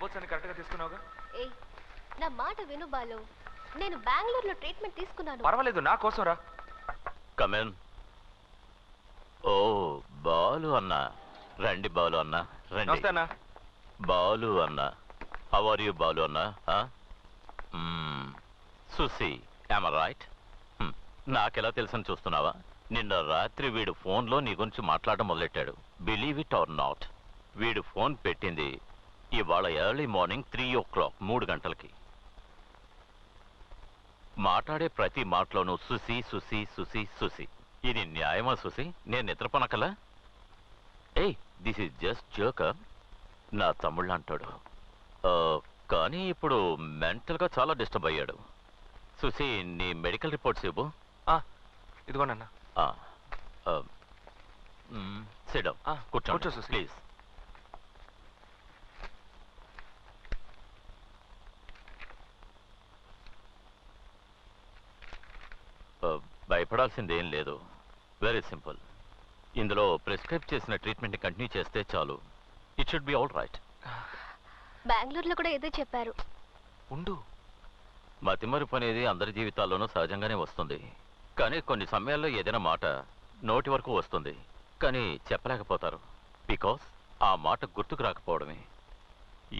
Reports అన్ని కరెక్ట్గా తీసుకున్నావుగా? ఏయ్ నా మాట విను బాలు. నేను బెంగళూరులో ట్రీట్మెంట్ తీసుకున్నాను. పర్వాలేదు నా కోసం రా. కమెన్ ఓ బాలు అన్న. రండి బాలు అన్న రండి. నమస్తే అన్న. బాలు అన్న. హౌ ఆర్ యూ బాలు అన్న? సుసి యామ రైట్ నాకెలా తెలుసని చూస్తున్నావా? నిన్న రాత్రి వీడు ఫోన్లో నీ గురించి మాట్లాడడం మొదలెట్టాడు. బిలీవ్ ఇట్ ఆర్ నాట్ వీడు ఫోన్ పెట్టింది ఇవాళ early morning three o'clock మూడు గంటలకి. మాట్లాడే ప్రతి మాటలోనూ సుసి సుసి సుసి సుసి ఇది న్యాయమా సుసి నేను నిద్రపోనకలా ఏయ్ దిస్ ఇస్ జస్ట్ జోకర్ నా తమ్ముళ్ళు అంటాడు. కానీ ఇప్పుడు మెంటల్గా చాలా డిస్టర్బ్ అయ్యాడు. సుసి నీ మెడికల్ రిపోర్ట్స్ ఇవ్వు. ఇదిగోనన్న. సిడమ్ ఆ, కూర్చో కూర్చో, సుసి. ప్లీజ్. భయపడాల్సింది ఏం లేదు. వెరీ సింపుల్ ఇందులో ప్రిస్క్రైబ్ చేసిన ట్రీట్మెంట్ని కంటిన్యూ చేస్తే చాలు. It should be all right బెంగళూరులో కూడా ఏదో చెప్పారు. ఉండు. మతిమరుపు అనేది అందరి జీవితాల్లోనూ సహజంగానే వస్తుంది. కానీ కొన్ని సమయాల్లో ఏదైనా మాట నోటి వరకు వస్తుంది. కానీ చెప్పలేకపోతారు. బికాస్ ఆ మాట గుర్తుకు రాకపోవడమే.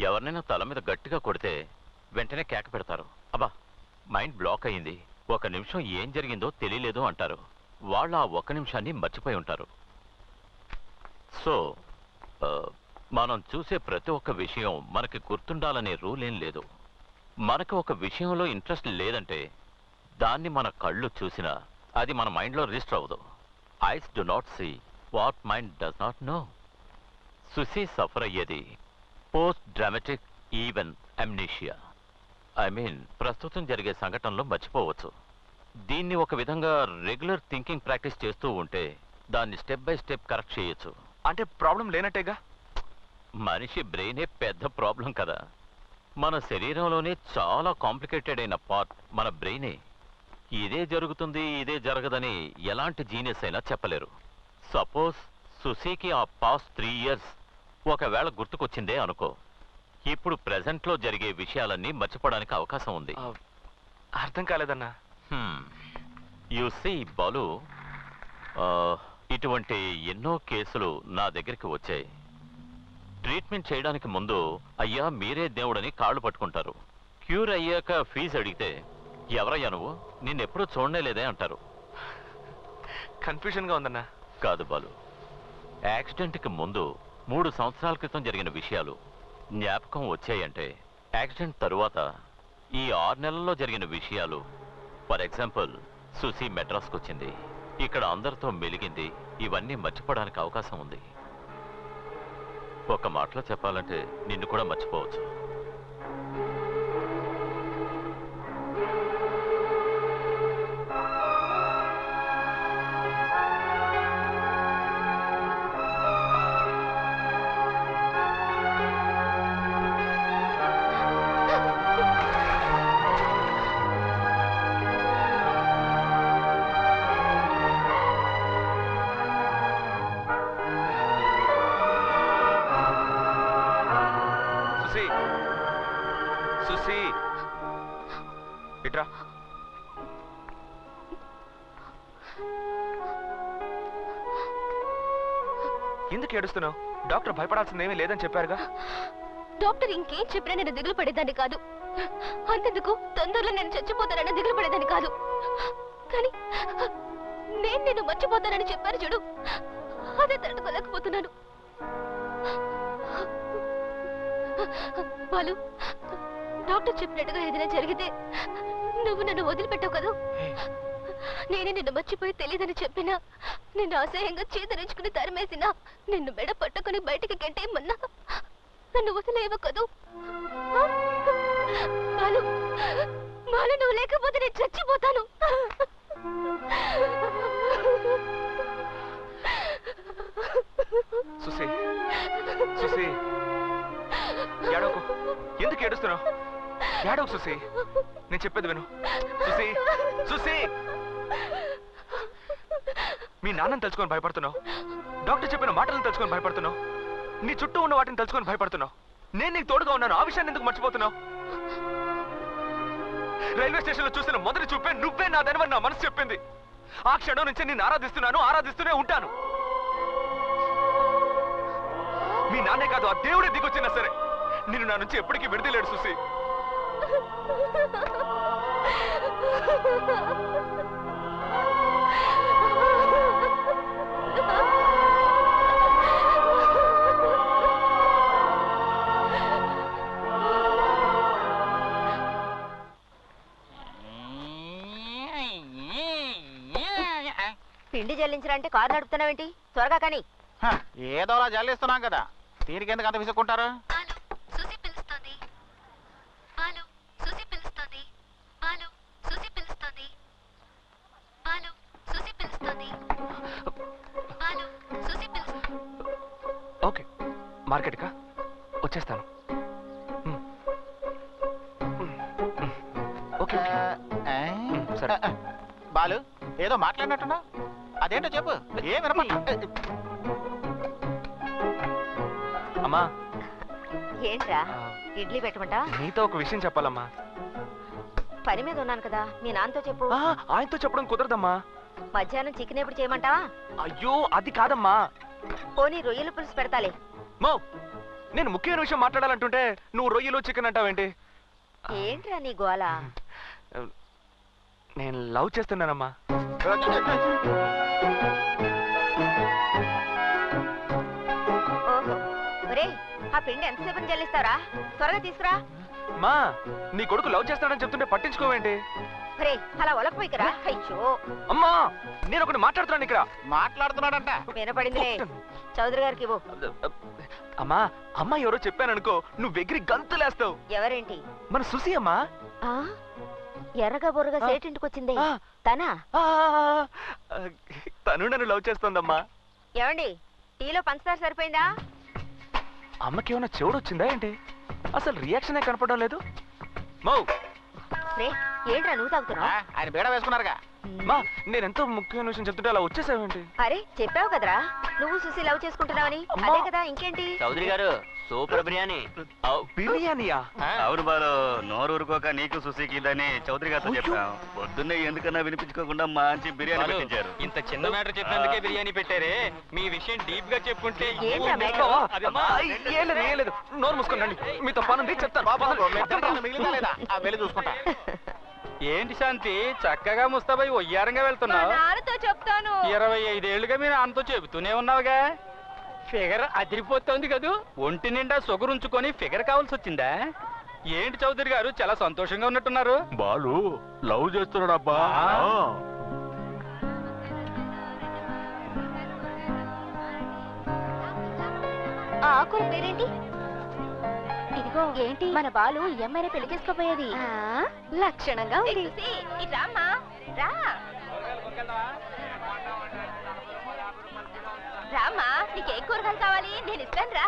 ఎవరినైనా తల మీద గట్టిగా కొడితే వెంటనే కేక పెడతారు. అబ్బా మైండ్ బ్లాక్ అయింది ఒక నిమిషం ఏం జరిగిందో తెలియలేదు అంటారు. వాళ్ళు ఆ ఒక్క నిమిషాన్ని మర్చిపోయి ఉంటారు. సో మనం చూసే ప్రతి ఒక్క విషయం మనకి గుర్తుండాలనే రూల్ ఏం లేదు. మనకు ఒక విషయంలో ఇంట్రెస్ట్ లేదంటే దాన్ని మన కళ్ళు చూసినా అది మన మైండ్లో రిజిస్టర్ అవ్వదు. Eyes do not see what mind does not know Susi suffer అయ్యేది post dramatic even amnesia. I mean ప్రస్తుతం జరిగే సంఘటనలో మర్చిపోవచ్చు. దీన్ని ఒక విధంగా రెగ్యులర్ థింకింగ్ ప్రాక్టీస్ చేస్తూ ఉంటే దాన్ని స్టెప్ బై స్టెప్ కరెక్ట్ చేయొచ్చు. అంటే ప్రాబ్లం లేనట్టేగా? మనిషి బ్రెయినే పెద్ద ప్రాబ్లం కదా. మన శరీరంలోనే చాలా కాంప్లికేటెడ్ అయిన పార్ట్ మన బ్రెయినే. ఇదే జరుగుతుంది ఇదే జరగదని ఎలాంటి జీనియస్ అయినా చెప్పలేరు. సపోజ్ సుశీకి ఆ పాస్ట్ త్రీ ఇయర్స్ ఒకవేళ గుర్తుకొచ్చిందే అనుకో. ఇప్పుడు ప్రెజెంట్లో జరిగే విషయాలన్నీ మర్చిపోవడానికి అవకాశం ఉంది. అర్థం కాలేదన్నా. యు సీ బాలు ఇటువంటి ఎన్నో కేసులు నా దగ్గరికి వచ్చాయి. ట్రీట్మెంట్ చేయడానికి ముందు అయ్యా మీరే దేవుడని కాళ్ళు పట్టుకుంటారు. క్యూర్ అయ్యాక ఫీజు అడిగితే ఎవరయ్యా నువ్వు? నిన్నెప్పుడూ చూడనే లేదే అంటారు. కన్ఫ్యూజన్గా ఉందన్నా. కాదు బాలు. యాక్సిడెంట్కి ముందు మూడు సంవత్సరాల క్రితం జరిగిన విషయాలు జ్ఞాపకం వచ్చాయంటే యాక్సిడెంట్ తరువాత ఈ ఆరు నెలల్లో జరిగిన విషయాలు ఫర్ ఎగ్జాంపుల్ సుసి మెడ్రాస్కి వచ్చింది ఇక్కడ అందరితో మెలిగింది. ఇవన్నీ మర్చిపోవడానికి అవకాశం ఉంది. ఒక మాటలో చెప్పాలంటే నిన్ను కూడా మర్చిపోవచ్చు. సుసి ఇట్రా. ఎందుకు ఏడుస్తున్నావు? డాక్టర్ భయపడాల్సింది ఏమీ లేదని చెప్పారుగా? డాక్టర్ ఇంకేం చెప్పినా నేను దిగులు పడేదాన్ని కాదు. అంతెందుకు? తొందరలో నేను చచ్చిపోతానని దిగులు పడేదాన్ని కాదు. కానీ నేను నేను మర్చిపోతానని చెప్పారు చూడు. అదే తట్టుకోలేకపోతున్నాను బాలు డాక్టర్ చెప్పినట్టుగా ఏదైనా జరిగితే నువ్వు నన్ను వదిలిపెట్టావు కదా? నేనే నిన్ను మర్చిపోయి తెలియదని చెప్పినా నిన్ను అసహ్యంగా చేతరించుకుని తరిమేసినా నిన్ను మెడ పట్టుకుని బయటికి గెంటేయమన్నా నన్ను వదిలేవు కదూ? బాలు బాలు నువ్వు లేకపోతే నేను చచ్చిపోతాను. ఎందుకు ఏడుస్తున్నావు? షాడో సుసి నేను చెప్పేది విను. సుసి సుసి మీ నాన్నని తలుచుకొని భయపడుతున్నావు. డాక్టర్ చెప్పిన మాటలను తలుచుకొని భయపడుతున్నావు. నీ చుట్టూ ఉన్న వాటిని తలుచుకొని భయపడుతున్నావు. నేను నీకు తోడుగా ఉన్నాను. ఆ విషయాన్ని ఎందుకు మర్చిపోతున్నావు? రైల్వే స్టేషన్లో చూసిన మొదటి చూపే నువ్వే నా నా మనసు చెప్పింది. ఆ క్షణం నుంచి నేను ఆరాధిస్తున్నాను ఆరాధిస్తూనే ఉంటాను. మీ నాన్నే కాదు ఆ దేవుడే దిగొచ్చినా సరే నేను నా నుంచి ఎప్పటికీ విడుదలేడు చూసి పిండి చెల్లించాలంటే కారు నడుపుతున్నావేంటి? త్వరగా కానీ. ఏదోలా జల్లిస్తున్నాం కదా. దీనికి ఎందుకు అంత విసుక్కుంటారు? మాట్లాడినట్టున్నా? అదేంటో చెప్పు. ఏం వినపట్ల అమ్మా. ఏంట్రా? ఇడ్లీ పెట్టమంటా? నీతో ఒక విషయం చెప్పాలమ్మా. పని మీద ఉన్నాను కదా. మీ నాన్నతో చెప్పు. ఆ, ఆయనతో చెప్పడం కుదరదమ్మా. మధ్యాహ్నం చికెన్ ఎప్పుడు చేయమంటావా? అయ్యో అది కాదమ్మా. పోనీ రొయ్యల పులుసు పెడతాలే. మో నేను ముఖ్యమైన విషయం మాట్లాడాలంటుంటే నువ్వు రొయ్యలు చికెన్ అంటావేంటి? ఏంట్రా నీ గోల? నేను లవ్ చేస్తున్నానమ్మా. ఒరేయ్ ఆ పిండి ఎంతసేపు చెల్లిస్తారా త్వరగా తీసుకురా. మా నీ కొడుకు లవ్ చేస్తాడని చెప్తుంటే పట్టించుకోవేంటి? ఒరేయ్ అలా ఒలకపోయికరా అయ్యో. అమ్మా నేను ఒకటి మాట్లాడుతున్నాను ఇక్కడ. మాట్లాడుతున్నాడంట. వినపడిందిలే. చౌదరి గారికి ఇవ్వు. అమ్మా అమ్మా ఎవరో చెప్పాననుకో నువ్వు ఎగిరి గంతులేస్తావు. ఎవరేంటి? మన సుసి అమ్మా ఆ? ఎర్రగా బొర్రగా. సేటింటికి వచ్చిందే తనా? తను నన్ను లవ్ చేస్తోందమ్మా. ఏమండి టీలో పంచదార సరిపోయిందా? అమ్మకి ఏమైనా చెవుడు వచ్చిందా ఏంటి? అసలు రియాక్షనే కనపడడం లేదు. మౌ రే ఏంట్రా నువ్వు ఆ, తాగుతున్నావు ఆయన బీడ వేసుకున్నారుగా. మా నేను ఎంతో ముఖ్యమైన విషయం చెప్తుంటే అలా వచ్చేసావేంటి? అరే చెప్పావు కదరా. నువ్వు సుసి లవ్ చేసుకుంటున్నావని. అదే కదా ఇంకేంటి? చౌదరి గారు సూపర్ బిర్యానీ. బిర్యానీయా? అవును బాలు నోరు ఊరుకోక నీకు సుశీకి ఇదని చౌదరి గారితో. చెప్పాం. పొద్దున్నే ఎందుకన్నా వినిపించుకోకుండా మంచి బిర్యానీ పెట్టించారు. ఇంత చిన్న మ్యాటర్ చెప్పినందుకే బిర్యానీ పెట్టారే. మీ విషయం డీప్గా చెప్పుంటే ఏంట్రా ఓ, మ్యాటర్? అది అమ్మా, ఏం లేదు ఏం లేదు. నోరు మూసుకోండి. మీతో పనుంది చెప్తాను. వెళ్ళి చూసుకుంటా. ఏంటి శాంతి? చక్కగా ముస్తాబాయి ఒయ్యారంగా వెళ్తున్నావు. నాన్నతో చెప్తాను. ఇరవై ఐదేళ్ళుగా మీ నాన్నతో చెబుతూనే ఉన్నావుగా. ఫిగర్ అదిరిపోతోంది కదూ. ఒంటి నిండా సొగురు ఉంచుకొని ఫిగర్ కావాల్సి వచ్చిందా? ఏంటి చౌదరి గారు చాలా సంతోషంగా ఉన్నట్టున్నారు. బాలు లవ్ చేస్తున్నాడబ్బా. ఆ. ఆకుల పేరేంటి ఇదిగో ఏంటి? మన బాలు ఈ అమ్మాయిని పెళ్ళి లక్షణంగా ఉంది. రామ్మా రా. రామ్మా నీకేం కూరగాయలు కావాలి? నేను ఇస్తాను రా.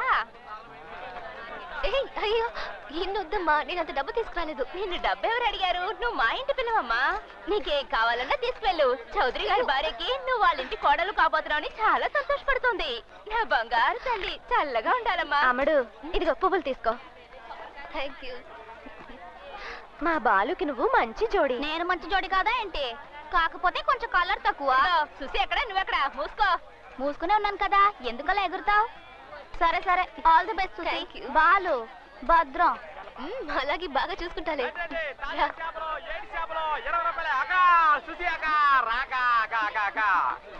అయ్యో ఇన్నొద్దమ్మా నేను అంత డబ్బు తీసుకురాలేదు. నేను డబ్బు ఎవరు అడిగారు? నువ్వు మా ఇంటి పిల్లవమ్మా. నీకేం కావాలన్నా తీసుకెళ్ళు. చౌదరి గారి భార్యకి నువ్వు వాళ్ళ ఇంటి కోడలు కాబోతున్నావు చాలా సంతోషపడుతుంది. నా బంగారు తల్లి చల్లగా ఉండాలమ్మా. అమ్మడు ఇదిగో పువ్వులు తీసుకో. Thank you. మా బాలుకి నువ్వు మంచి జోడి. నేను మంచి జోడి కాదా ఏంటి? కాకపోతే కొంచెం కలర్ తక్కువ. చూసి ఎక్కడ? నువ్వెక్కడ? మూసుకో. మూసుకునే ఉన్నాను కదా. ఎందుకలా ఎగురుతావు? సరే సరే. ఆల్ ది బెస్ట్ బాలు భద్రం. అలాగే బాగా చూసుకుంటాలే.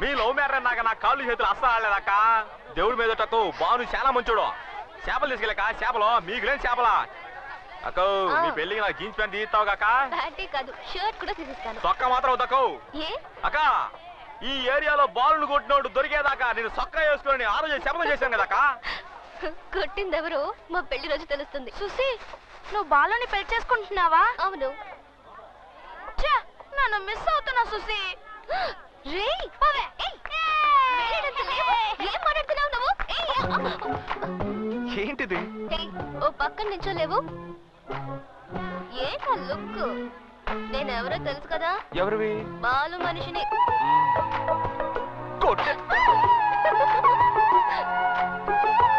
మీ లవ్ మ్యాటర్ నాక నా కాళ్ళు చేతులు అస్సలు ఆడలేదక్క దేవుడి మీద టక్కు బాను చాలా మంచోడు. చేపలు తీసుకెళ్ళక చేపలు మీకు లేని చేపలా? అక్క మీ. పెళ్ళికి నాకు జీన్స్ ప్యాంట్ తీస్తావు కాక? ప్యాంటే కాదు షర్ట్ కూడా తీసిస్తాను. సొక్క మాత్రం ఏ? అక్క ఈ ఏరియాలో బాలును కొట్టినోడు దొరికేదాకా నేను సొక్క వేసుకొని ఆ రోజు శపథం చేశాను కదక్క? కొట్టింది ఎవరు మా పెళ్ళి రోజు తెలుస్తుంది. సుసి నువ్వు బాలుని పెళ్ళి చేసుకుంటున్నావా? అవును. నన్ను మిస్ అవుతున్నా సుసి రే పోవే. ఏయ్, వేరేడంత లేవు. ఏం మాట్లాడుతున్నావు నువ్వు? ఏయ్, ఏంటిది? ఓ పక్కన నించోలేవు ఏంటా లుక్? నేను ఎవరో తెలుసు కదా? ఎవరివి? బాలు మనిషిని. కొట్టే.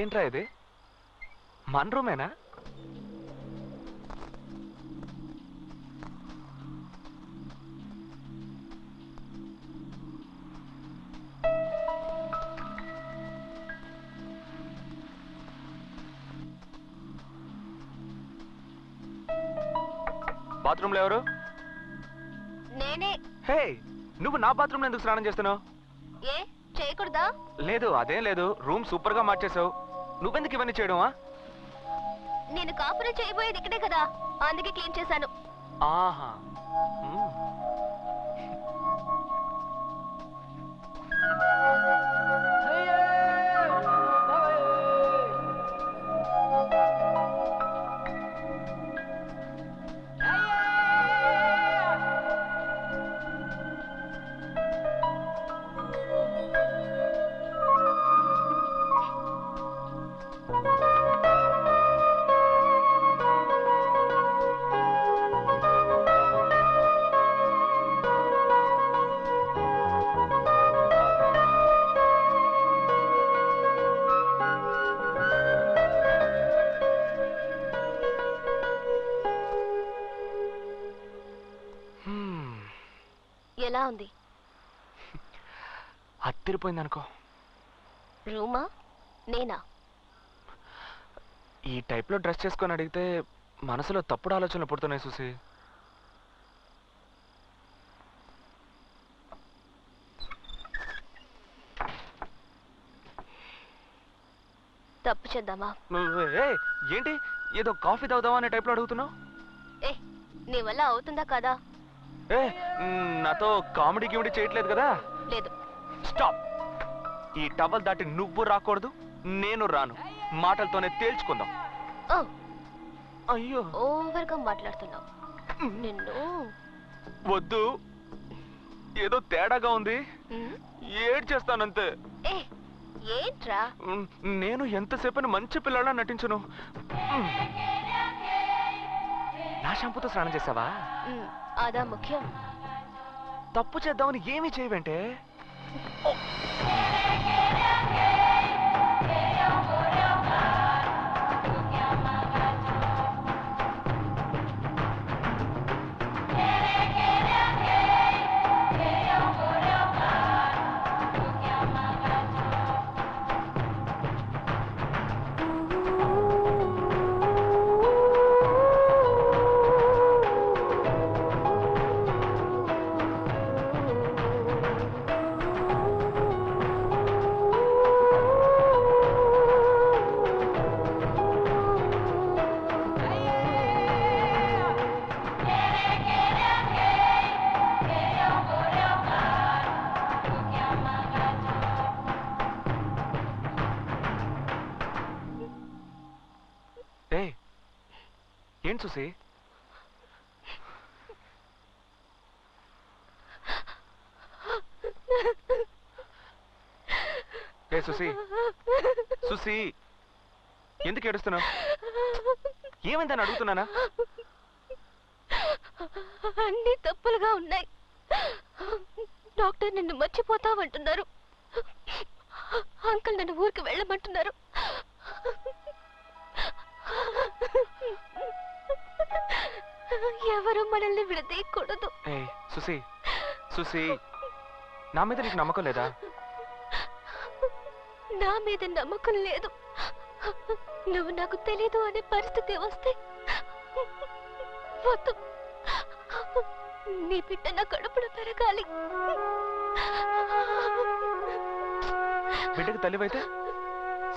ఏంట్రా ఇది? మన రూమేనా? బాత్రూంలో ఎవరు? నేనే. హే నువ్వు నా బాత్రూంలో ఎందుకు స్నానం చేస్తున్నావు? ఏ చేయకూడదా? లేదు అదేం లేదు. రూమ్ సూపర్గా మార్చేసావు నువ్వెందుకు ఇవన్నీ చేయడమా? నేను కాపురం చేయబోయేది ఇక్కడే కదా. అందుకే క్లీన్ చేశాను. ఆహా. ఎలా ఉంది? అత్తిరిపోయింది అనుకో రూమా? నేనా? ఈ టైప్లో డ్రెస్ చేసుకొని అడిగితే మనసులో తప్పుడు ఆలోచనలు పుడుతున్నాయి చూసి తప్పు చేద్దామా? ఏంటి? ఏదో కాఫీ తాగుదామా అనే టైప్లో అడుగుతున్నావు? ఏ నీ వల్ల అవుతుందా కదా? ఏ నాతో కామెడీ గిమిడీ చేయట్లేదు కదా? లేదు. స్టాప్. ఈ టవల్ దాటి నువ్వు రాకూడదు నేను రాను. మాటలతోనే తేల్చుకుందాం. ఓ. అయ్యో. ఓవర్గా మాట్లాడుతున్నావు. నిన్ను. వద్దు. ఏదో తేడాగా ఉంది. ఏడ్ చేస్తానంతే ఏ ఏంట్రా? నేను ఎంతసేపని మంచి పిల్లలా నటించను. నా షాంపూతో స్నానం చేసావా? అదా ముఖ్యం. తప్పు చేద్దామని ఏమీ చేయవంటే? ఏం చూసి? ఏ సుసి సుసి ఎందుకు ఏడుస్తున్నావు? ఏమైందని అడుగుతున్నానా? అన్ని తప్పులుగా ఉన్నాయి. డాక్టర్ నిన్ను మర్చిపోతావంటున్నారు. అంకుల్ నన్ను ఊరికి వెళ్ళమంటున్నారు. ఎవరు మనల్ని విడదీయకూడదు. ఏ సుసి సుసి నా మీద నీకు నమ్మకం లేదా? నా మీద నమ్మకం లేదు. నువ్వు నాకు తెలీదు అనే పరిస్థితి వస్తే వద్దు. నీ బిడ్డ నా కడుపున పెరగాలి. బిడ్డకి తల్లివైతే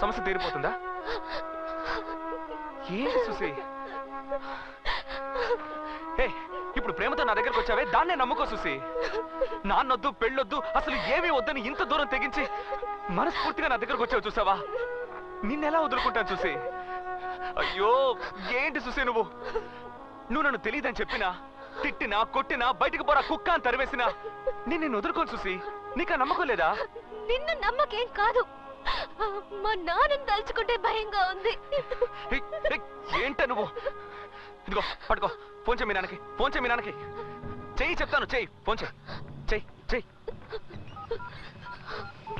సమస్య తీరిపోతుందా? ఏంటి సుసి ఏ ఇప్పుడు ప్రేమతో నా దగ్గరకు వచ్చావే? దాన్నే నమ్ముకో సుసి నాన్నొద్దు పెళ్ళొద్దు అసలు ఏమీ వద్దని ఇంత దూరం తెగించి మనస్ఫూర్తిగా నా దగ్గరకు వచ్చావు చూసావా? నిన్నెలా వదులుకుంటాను చూసి అయ్యో ఏంటి సుసి నువ్వు? నువ్వు నన్ను తెలియదని చెప్పినా తిట్టినా కొట్టినా బయటికి పోరా కుక్క అని తరివేసినా నేను నిన్ను వదులుకోను చూసి నీకు నమ్మకం లేదా? నిన్ను నమ్మకేం కాదు. మా నాన్నని తలుచుకుంటే భయంగా ఉంది. ఏంట నువ్వు? ఇదిగో పట్టుకో. ఫోన్ చేయి మీ నాన్నకి. ఫోన్ చేయి మీ నాన్నకి. చెయ్యి చెప్తాను చెయ్యి. ఫోన్ చేయి. చెయ్యి చెయ్యి.